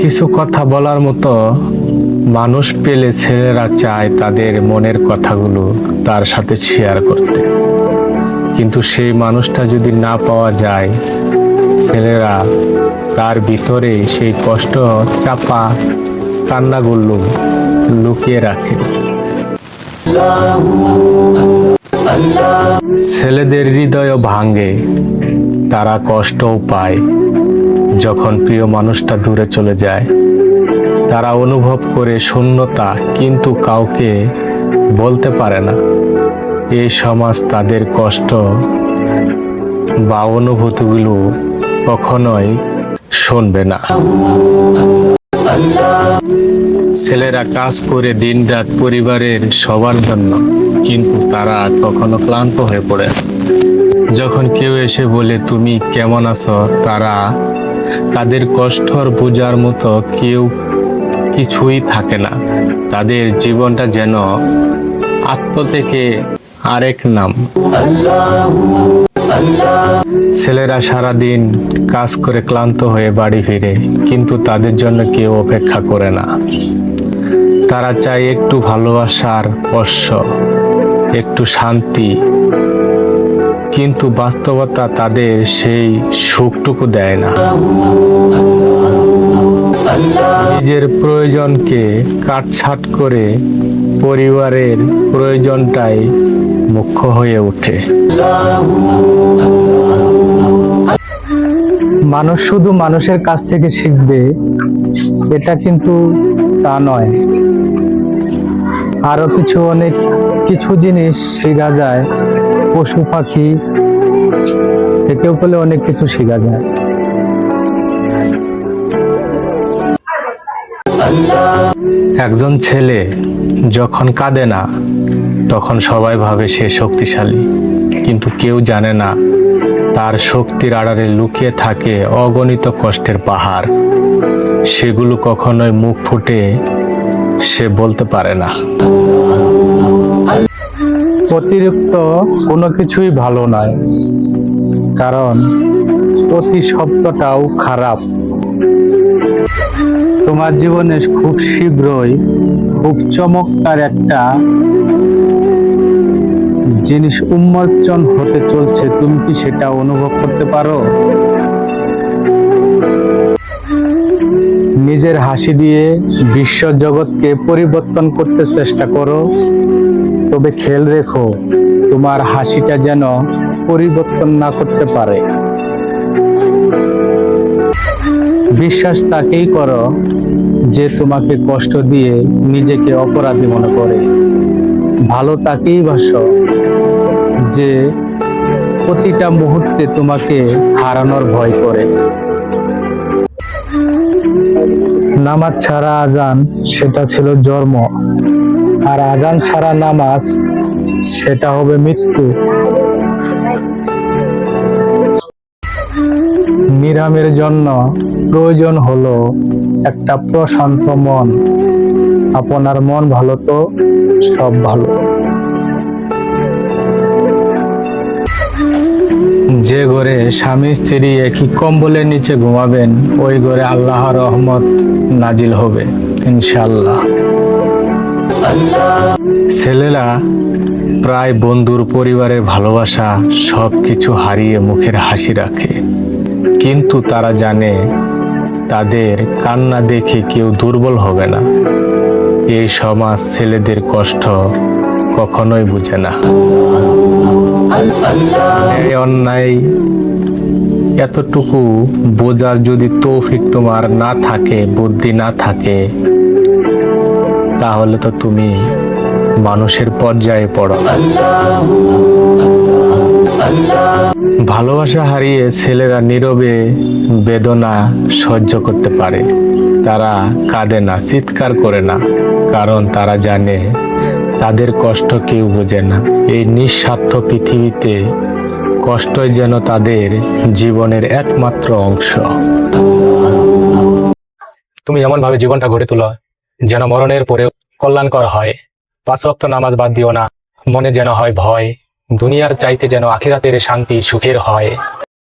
কিছু কথা বলার মতো মানুষ পেলে ছেলেরা চায় তাদের মনের কথাগুলো তার সাথে শেয়ার করতে। কিন্তু সেই মানুষটা যদি না পাওয়া যায়, ছেলেরা তার ভিতরে সেই কষ্ট, চাপা, কান্নাগুলো লুকিয়ে রাখে। ছেলেদের হৃদয়ও ভাঙে, তারা কষ্টও পায়। যখন প্রিয় মানুষটা দূরে চলে যায়, তারা অনুভব করে শূন্যতা কিন্তু কাউকে বলতে পারে না। এই সমাজ তাদের কষ্ট বা অনুভূতিগুলো কখনোই শুনবে না। ছেলেরা কাজ করে দিনরাত পরিবারের সবার জন্য, কিন্তু তারা কখনো ক্লান্ত হয়ে পড়ে। যখন কেউ এসে বলে, তুমি কেমন আছো? তারা তাদের কষ্টর বোঝার মতো কেউ কিছুই থাকে না। তাদের জীবনটা যেন আত্ম থেকে আরেক নাম। ছেলেরা সারাদিন কাজ করে ক্লান্ত হয়ে বাড়ি ফিরে, কিন্তু তাদের জন্য কেউ অপেক্ষা করে না। তারা চায় একটু ভালোবাসার স্পর্শ, একটু শান্তি। কিন্তু বাস্তবতা তাদের সেই সুখটুকু দেয় না। নিজের প্রয়োজনকে কাটছাট করে পরিবারের প্রয়োজনটাই মুখ্য হয়ে ওঠে। মানুষ শুধু মানুষের কাছ থেকে শিখবে, এটা কিন্তু তা নয়। আরও কিছু অনেক কিছু জিনিস শেখা যায়। পশু পাখি থেকেও বলে অনেক কিছু শেখা যায়। একজন ছেলে যখন কাঁদে না, তখন সবাই ভাবে সে শক্তিশালী। কিন্তু কেউ জানে না, তার শক্তির আড়ালে লুকিয়ে থাকে অগণিত কষ্টের পাহাড়। সেগুলো কখনোই মুখ ফুটে সে বলতে পারে না। অতিরিক্ত কোনো কিছুই ভালো নয়। কারণ অতি শব্দটাও খারাপ। তোমার জীবনে খুব শীঘ্রই খুব চমৎকার একটা জিনিস উন্মোচন হতে চলছে। তুমি কি সেটা অনুভব করতে পারো? নিজের হাসি দিয়ে বিশ্ব জগৎকে পরিবর্তন করতে চেষ্টা করো। তবে খেয়াল রেখো, তোমার হাসিটা যেন পরিবর্তন না করতে পারে। বিশ্বাস তাকেই করো যে তোমাকে কষ্ট দিয়ে নিজেকে অপরাধী মনে করে। ভালো তাকেই বাসো যে প্রতিটা মুহূর্তে তোমাকে হারানোর ভয় করে। নামাজ ছাড়া আজান সেটা ছিল জন্ম। আর আজান ছাড়া নামাজ, সেটা হবে মৃত্যু। নিরামের জন্য প্রয়োজন হলো একটা প্রশান্ত মন। আপনার মন ভালো তো? সব ভালো। যে ঘরে স্বামী, স্ত্রী একই কম্বলের নিচে ঘুমাবেন, ওই ঘরে আল্লাহর রহমত নাজিল হবে ইনশাল্লাহ ছেলেরা প্রায় বন্ধুর পরিবারের ভালোবাসা সব কিছু হারিয়ে মুখের হাসি রাখে। কিন্তু তারা জানে তাদের কান্না দেখে কেউ দুর্বল হবে না। এই সমাজ ছেলেদের কষ্ট কখনোই বুঝে না। অন্যায় এতটুকু বোঝার যদি তৌফিক তোমার না থাকে, বুদ্ধি না থাকে তাহলে তো তুমি মানুষের পর্যায়ে পড়ো। ভালোবাসা হারিয়ে ছেলেরা নীরবে বেদনা সহ্য করতে পারে। তারা কাঁদে না, চিৎকার করে না, কারণ তারা জানে তাদের কষ্ট কেউ বোঝে না। এই নিঃস্বার্থ পৃথিবীতে কষ্টই যেন তাদের জীবনের একমাত্র অংশ। তুমি এমন ভাবে জীবনটা গড়ে তোলো যেন মরণের পরেও কল্যাণকর হয়। পাঁচ ওয়াক্ত নামাজ বাদ দিও না, মনে যেন হয় ভয়। দুনিয়ার চাইতে যেন আখিরাতের শান্তি সুখের হয়।